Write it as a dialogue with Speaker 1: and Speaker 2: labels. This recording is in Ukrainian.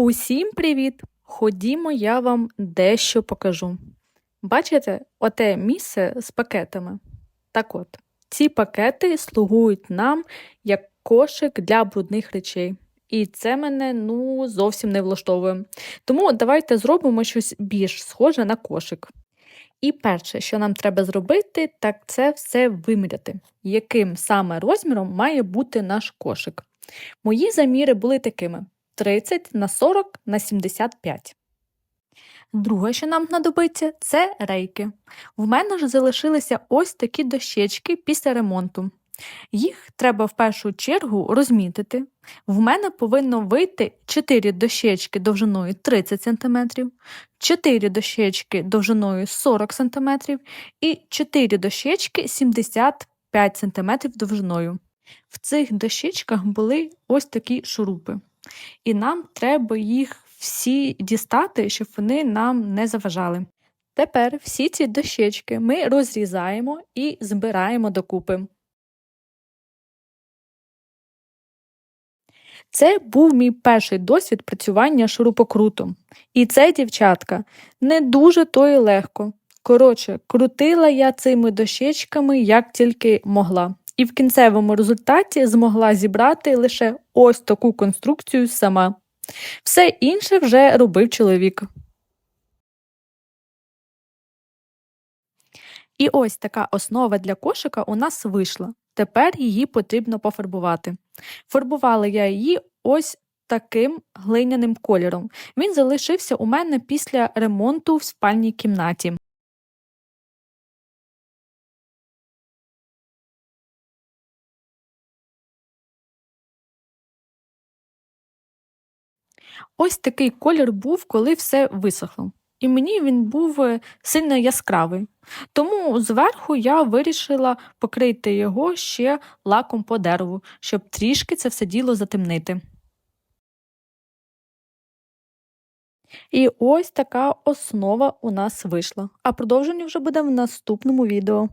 Speaker 1: Усім привіт! Ходімо, я вам дещо покажу. Бачите, оте місце з пакетами. Так от, ці пакети слугують нам як кошик для брудних речей. І це мене ну зовсім не влаштовує. Тому давайте зробимо щось більш схоже на кошик. І перше, що нам треба зробити, так це все виміряти, яким саме розміром має бути наш кошик. Мої заміри були такими: 30 на 40 на 75. Друге, що нам знадобиться, це рейки. В мене ж залишилися ось такі дощечки після ремонту. Їх треба в першу чергу розмітити. В мене повинно вийти 4 дощечки довжиною 30 см, 4 дощечки довжиною 40 см і 4 дощечки 75 см довжиною. В цих дощечках були ось такі шурупи, і нам треба їх всі дістати, щоб вони нам не заважали. Тепер всі ці дощечки ми розрізаємо і збираємо докупи. Це був мій перший досвід працювання шурупокрутом. І це, дівчатка, не дуже то й легко. Коротше, крутила я цими дощечками як тільки могла і в кінцевому результаті змогла зібрати лише ось таку конструкцію сама. Все інше вже робив чоловік. І ось така основа для кошика у нас вийшла. Тепер її потрібно пофарбувати. Фарбувала я її ось таким глиняним кольором. Він залишився у мене після ремонту в спальній кімнаті. Ось такий колір був, коли все висохло. І мені він був е, сильно яскравий. Тому зверху я вирішила покрити його ще лаком по дереву, щоб трішки це все діло затемнити. І ось така основа у нас вийшла. А продовження вже буде в наступному відео.